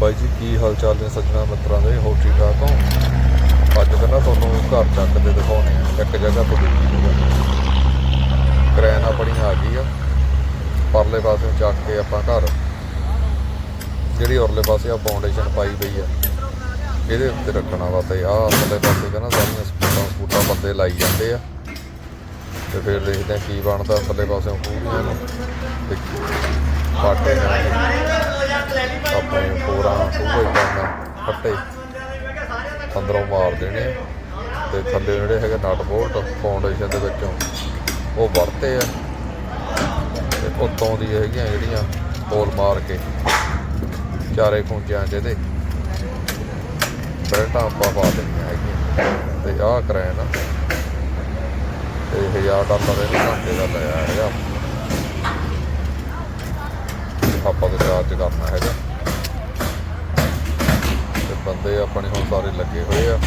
ਬਾਈ ਜੀ, ਕੀ ਹਾਲ ਚਾਲ ਨੇ ਸੱਜਣਾ ਮਿੱਤਰਾਂ ਦੇ? ਹੋਰ ਠੀਕ ਠਾਕ ਹੋ? ਅੱਜ ਕਹਿੰਦਾ ਤੁਹਾਨੂੰ ਘਰ ਚੱਕ ਦੇ ਦਿਖਾਉਣੇ ਆ। ਇੱਕ ਜਗ੍ਹਾ ਤੋਂ ਦੂਜੀ ਜਗ੍ਹਾ। ਕਰੈਨ ਆਪਣੀ ਆ ਗਈ ਆ। ਪਰਲੇ ਪਾਸੇ ਚੱਕ ਕੇ ਆਪਾਂ ਘਰ। ਜਿਹੜੀ ਉਰਲੇ ਪਾਸੇ ਆ ਫਾਊਂਡੇਸ਼ਨ ਪਾਈ ਪਈ ਆ। ਇਹਦੇ ਉੱਤੇ ਰੱਖਣਾ ਵਾ ਤੇ ਆਹ ਅਸਲੇ ਪਾਸੇ ਕਹਿੰਦਾ ਸਾਰੀਆਂ ਸਪੂਟਾਂ ਸਪੂਟਾਂ ਬੰਦੇ ਲਾਈ ਜਾਂਦੇ ਆ। ਤੇ ਫਿਰ ਦੇਖਦੇ ਆ ਕੀ ਬਣਦਾ ਅਸਲੇ ਪਾਸੇ। ਪੂਰੀਆਂ ਨੂੰ ਤੇ ਪਾਟੇ ਨਾਲ ਆਪਣੇ ਪੂਰਾ ਪੂਰਾ ਕਰਨਾ ਫੱਟੇ ਅੰਦਰੋਂ ਮਾਰ ਦੇਣੇ। ਆ। ਤੇ ਥੱਲੇ ਜਿਹੜੇ ਹੈਗੇ ਨਟ ਬੋਲਟ ਫਾਊਂਡੇਸ਼ਨ ਦੇ ਵਿੱਚੋਂ, ਉਹ ਵਰਤੇ ਆ। ਤੇ ਉੱਤੋਂ ਦੀ ਹੈਗੀਆਂ ਜਿਹੜੀਆਂ ਹੋਲ ਮਾਰ ਕੇ। ਚਾਰੇ ਖੁੰਝਿਆਂ ਜਿਹਦੇ ਬੈਲਟਾਂ ਆਪਾਂ ਪਾ ਦੇਣੀਆਂ ਹੈਗੀਆਂ। ਤੇ ਆਹ ਕਰੈਨ ਤੇ 1000 ਡਾਲਰ ਇਹ ਘੰਟੇ ਦਾ ਲਿਆ ਹੈਗਾ। ਆਪਾਂ ਤੋਂ ਚਾਰਜ ਕਰਨਾ ਹੈਗਾ। ਤੇ ਬੰਦੇ ਆਪਣੇ ਹੁਣ ਸਾਰੇ ਲੱਗੇ ਹੋਏ ਆ।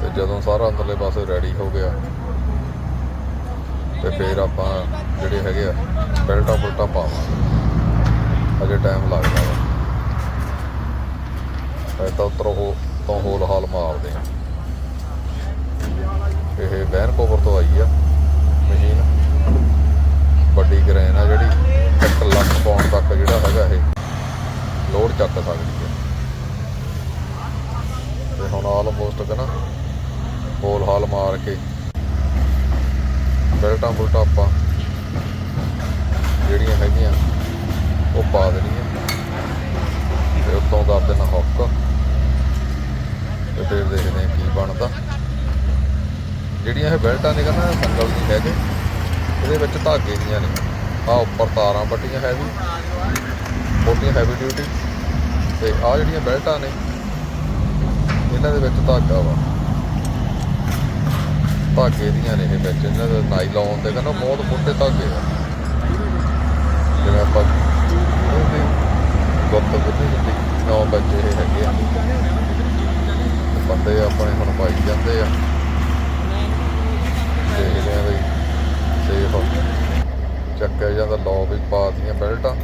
ਤੇ ਜਦੋਂ ਸਾਰਾ ਅੰਦਰਲੇ ਪਾਸੇ ਰੈਡੀ ਹੋ ਗਿਆ, ਤੇ ਫਿਰ ਆਪਾਂ ਜਿਹੜੇ ਹੈਗੇ ਆ, ਬੈਲਟਾਂ ਬੁਲਟਾਂ ਪਾਵਾਂਗੇ। ਅਜੇ ਟਾਈਮ ਲੱਗਦਾ ਵਾ। ਇਹ ਤਾਂ ਉੱਤਰੋਂ ਹੋ ਤੋਂ ਹੋਲ ਹਾਲ ਮਾਰਦੇ ਆ। ਇਹ ਵੈਨਕੂਵਰ ਤੋਂ ਆਈ ਆ, ਮਸ਼ੀਨ। ਵੱਡੀ ਕਰੇਨ ਆ ਜਿਹੜੀ। 1 ਲੱਖ ਪਾਉਣ ਤੱਕ ਜਿਹੜਾ ਹੈਗਾ ਇਹ ਲੋਡ ਚੱਕ ਸਕਦੀ ਹੈ। ਤੇ ਹੁਣ ਆਲਮੋਸਟ ਕਹਿੰਦਾ ਹੋਲ ਹਾਲ ਮਾਰ ਕੇ ਬੈਲਟਾਂ ਬੁਲਟਾਂ ਆਪਾਂ ਜਿਹੜੀਆਂ ਹੈਗੀਆਂ, ਉਹ ਪਾ ਦੇਣੀਆਂ। ਤੇ ਉੱਤੋਂ ਕਰ ਦੇਣਾ ਹੁੱਕ। ਤੇ ਫਿਰ ਦੇਖਦੇ ਹਾਂ ਕੀ ਬਣਦਾ। ਜਿਹੜੀਆਂ ਇਹ ਬੈਲਟਾਂ ਨੇ ਕਹਿੰਦਾ ਸੰਗਲ ਨਹੀਂ ਹੈਗੇ, ਇਹਦੇ ਵਿੱਚ ਧਾਗੇ ਦੀਆਂ ਨੇ। ਆ ਉੱਪਰ ਤਾਰਾਂ ਵੱਡੀਆਂ ਹੈਵੀ ਮੋਟੀਆਂ ਹੈਵੀ ਡਿਊਟੀ ਤੇ ਆ ਜਿਹੜੀਆਂ ਬੈਲਟਾਂ ਨੇ, ਇਹਨਾਂ ਦੇ ਵਿੱਚ ਧਾਗਾ ਵਾ। ਧਾਗੇ ਦੀਆਂ ਨੇ ਇਹ ਵਿੱਚ। ਇਹਨਾਂ ਦੇ ਨਾਈਲੌਨ ਦੇ ਕਹਿੰਦਾ ਬਹੁਤ ਮੋਟੇ ਧਾਗੇ ਆ। ਜਿਵੇਂ ਆਪਾਂ ਉਹਦੇ ਗੁੱਤ ਗੁੱਤੀ ਹੁੰਦੀ, ਨੌ ਬੱਚੇ ਇਹ ਹੈਗੇ ਆ। ਬੰਦੇ ਆਪਣੇ ਹੁਣ ਪਾਈ ਜਾਂਦੇ ਆ। ਦੇਖਦੇ ਆ ਬਈ ਸੇਫ ਚੱਕਿਆ ਜਾਂਦਾ ਲੋ ਵੀ ਪਾਤੀਆਂ ਬੈਲਟਾਂ।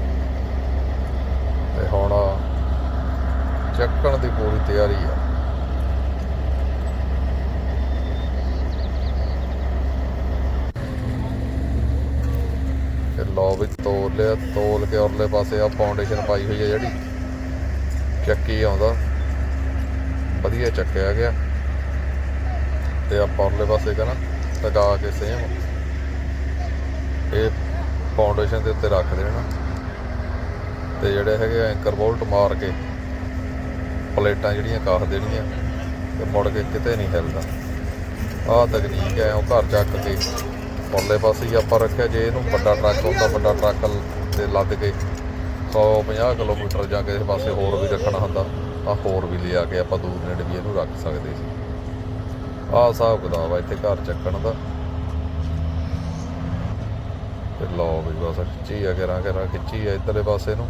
ਤੇ ਹੁਣ ਚੱਕਣ ਦੀ ਪੂਰੀ ਤਿਆਰੀ ਆ। ਤੇ ਲੋ ਵੀ ਤੋਲ ਲਿਆ, ਤੋਲ ਕੇ ਉਰਲੇ ਪਾਸੇ ਆ ਫਾਊਂਡੇਸ਼ਨ ਪਾਈ ਹੋਈ ਆ ਜਿਹੜੀ। ਚੱਕੀ ਆਉਂਦਾ। ਵਧੀਆ ਚੱਕਿਆ ਗਿਆ। ਤੇ ਆਪਾਂ ਉਰਲੇ ਪਾਸੇ ਕਹਣਾ ਲਗਾ ਕੇ ਸੇਮ ਇਹ ਫਾਊਂਡੇਸ਼ਨ ਦੇ ਉੱਤੇ ਰੱਖ ਦੇਣਾ ਤੇ ਜਿਹੜੇ ਹੈਗੇ ਐਂਕਰ ਬੋਲਟ ਮਾਰ ਕੇ ਪਲੇਟਾਂ ਜਿਹੜੀਆਂ ਕਾਹ ਦੇਣੀਆਂ, ਤੇ ਮੁੜ ਕੇ ਕਿਤੇ ਨਹੀਂ ਹਿਲਦਾ। ਆਹ ਤਕਨੀਕ ਹੈ, ਉਹ ਘਰ ਚੱਕ ਕੇ ਪਰਲੇ ਪਾਸੇ ਹੀ ਆਪਾਂ ਰੱਖਿਆ, ਜੇ ਇਹਨੂੰ ਵੱਡਾ ਟਰੱਕ ਹੁੰਦਾ, ਵੱਡਾ ਟਰੱਕ ਤੇ ਲੱਦ ਕੇ 150 ਕਿਲੋਮੀਟਰ ਜਾਂ ਕਿਸੇ ਪਾਸੇ ਹੋਰ ਵੀ ਰੱਖਣਾ ਹੁੰਦਾ ਆ ਹੋਰ ਵੀ ਲਿਆ ਕੇ ਆਪਾਂ ਦੂਰ ਨੇੜੇ ਵੀ ਇਹਨੂੰ ਰੱਖ ਸਕਦੇ ਸੀ। ਆਹ ਹਿਸਾਬ ਕਿਤਾਬ ਆ ਇੱਥੇ ਘਰ ਚੱਕਣ ਦਾ। ਤੇ ਲਓ ਵੀ ਬਸ ਖਿੱਚੀ ਆ ਕਰਾਂ ਕਰਾਂ ਖਿੱਚੀ ਆ ਇੱਧਰਲੇ ਪਾਸੇ ਨੂੰ।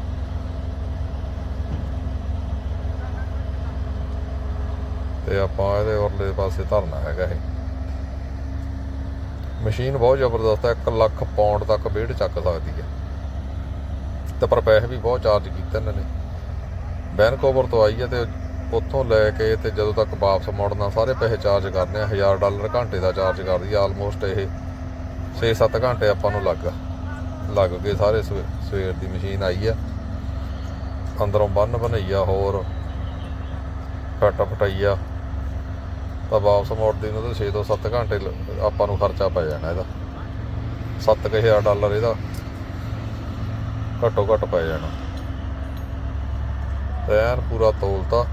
ਤੇ ਆਪਾਂ ਇਹਦੇ ਉਰਲੇ ਪਾਸੇ ਧਰਨਾ ਹੈਗਾ ਇਹ। ਮਸ਼ੀਨ ਬਹੁਤ ਜ਼ਬਰਦਸਤ ਹੈ 1 ਲੱਖ ਪਾਉਂਡ ਤੱਕ ਵੇਟ ਚੱਕ ਸਕਦੀ ਹੈ। ਤੇ ਪਰ ਪੈਸੇ ਵੀ ਬਹੁਤ ਚਾਰਜ ਕੀਤੇ ਇਹਨਾਂ ਨੇ। ਵੈਨਕੂਵਰ ਤੋਂ ਆਈ ਹੈ ਤੇ ਉੱਥੋਂ ਲੈ ਕੇ ਤੇ ਜਦੋਂ ਤੱਕ ਵਾਪਸ ਮੁੜਨਾ, ਸਾਰੇ ਪੈਸੇ ਚਾਰਜ ਕਰਨੇ ਆ 1000 ਡਾਲਰ ਘੰਟੇ ਦਾ ਚਾਰਜ ਕਰਦੀ ਆ ਆਲਮੋਸਟ ਇਹ 6-7 ਘੰਟੇ ਆਪਾਂ ਨੂੰ ਲੱਗ ਲੱਗ ਗਏ ਸਾਰੇ ਸਵੇ- ਸਵੇਰ ਦੀ ਮਸ਼ੀਨ ਆਈ ਆ। ਅੰਦਰੋਂ ਬੰਨ ਬਣਾਈਆ ਹੋਰ। ਫਟ ਫਟਾਈਆ ਤਾਂ ਵਾਪਸ ਮੁੜਦੀ ਨੂੰ ਤਾਂ 6 ਤੋਂ 7 ਘੰਟੇ ਆਪਾਂ ਨੂੰ ਖਰਚਾ ਪੈ ਜਾਣਾ ਇਹਦਾ। 7000 ਡਾਲਰ ਇਹਦਾ ਘੱਟੋ ਘੱਟ ਪੈ ਜਾਣਾ। ਤੇ ਪੂਰਾ ਤੋਲਤਾ।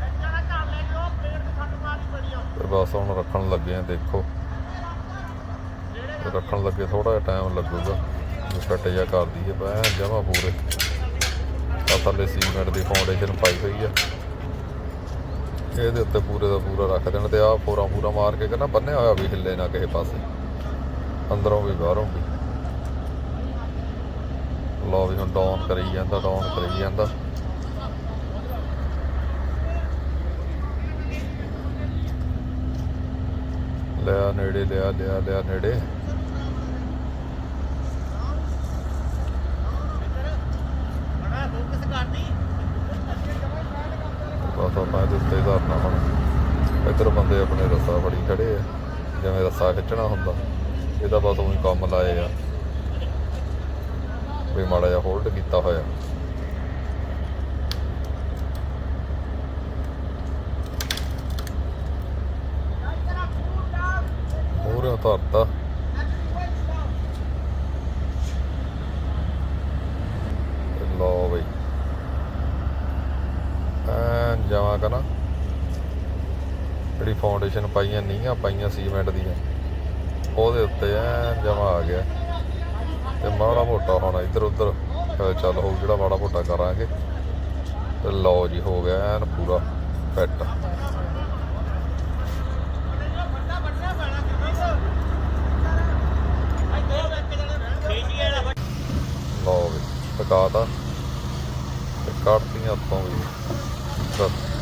ਤੇ ਬਸ ਹੁਣ ਰੱਖਣ ਲੱਗੇ ਆ, ਦੇਖੋ। ਰੱਖਣ ਲੱਗੇ ਥੋੜਾ ਜਿਹਾ ਟਾਈਮ ਲੱਗੂਗਾ। ਜੇ ਫਿੱਟ ਜਿਹਾ ਕਰ ਦਈਏ ਬੈਂ ਜਮਾ ਪੂਰੇ। ਆ ਥੱਲੇ ਸੀਮੈਂਟ ਦੀ ਫਾਊਂਡੇਸ਼ਨ ਪਾਈ ਹੋਈ ਆ। ਇਹਦੇ ਉੱਤੇ ਪੂਰੇ ਦਾ ਪੂਰਾ ਰੱਖ ਦੇਣ ਤੇ ਆਹ ਪੂਰਾ ਪੂਰਾ ਮਾਰ ਕੇ ਕਹਿੰਦਾ ਬੰਨਿਆ ਹੋਇਆ ਵੀ ਹਿੱਲੇ ਨਾ ਕਿਸੇ ਪਾਸੇ। ਅੰਦਰੋਂ ਵੀ ਬਾਹਰੋਂ ਵੀ। ਲੋ ਵੀ ਹੁਣ ਡਾਊਨ ਕਰੀ ਜਾਂਦਾ ਡਾਊਨ ਕਰੀ ਜਾਂਦਾ। ਲਿਆ ਨੇੜੇ, ਲਿਆ ਲਿਆ ਲਿਆ ਨੇੜੇ। ਬਸ ਆਪਾਂ ਉੱਤੇ ਧਰਨਾ ਹੁਣ। ਇੱਧਰ ਬੰਦੇ ਆਪਣੇ ਰੱਸਾ ਫੜੀ ਖੜੇ ਆ, ਜਿਵੇਂ ਰੱਸਾ ਖਿੱਚਣਾ ਹੁੰਦਾ। ਇਹਦਾ ਬਸ ਉਹੀ ਕੰਮ ਲਾਏ ਆ। ਵੀ ਮਾੜਾ ਜਿਹਾ ਹੋਲਡ ਕੀਤਾ ਹੋਇਆ। ਮੂਹਰੇ ਧਰਤਾ। ਤੇ ਲਓ ਬਈ। ਐਨ ਜਾਵਾਂ ਜਿਹੜੀ ਫਾਊਂਡੇਸ਼ਨ ਪਾਈਆਂ ਨੀਆਂ ਪਾਈਆਂ ਸੀਮੈਂਟ ਦੀਆਂ। ਉਹਦੇ ਉੱਤੇ ਐਨ ਜਮਾ ਆ ਗਿਆ। ਤੇ ਮਾੜਾ ਮੋਟਾ ਹੁਣ ਇੱਧਰ ਉੱਧਰ ਚੱਲ ਹੋ ਜਿਹੜਾ ਮਾੜਾ ਮੋਟਾ ਕਰਾਂਗੇ। ਤੇ ਲਓ ਜੀ, ਹੋ ਗਿਆ ਐਨ ਪੂਰਾ ਫਿੱਟ ਲਓ ਵੀ ਪਕਾਤਾ ਤੇ। ਕੱਢਤੀਆਂ ਉੱਤੋਂ ਵੀ। ਬਸ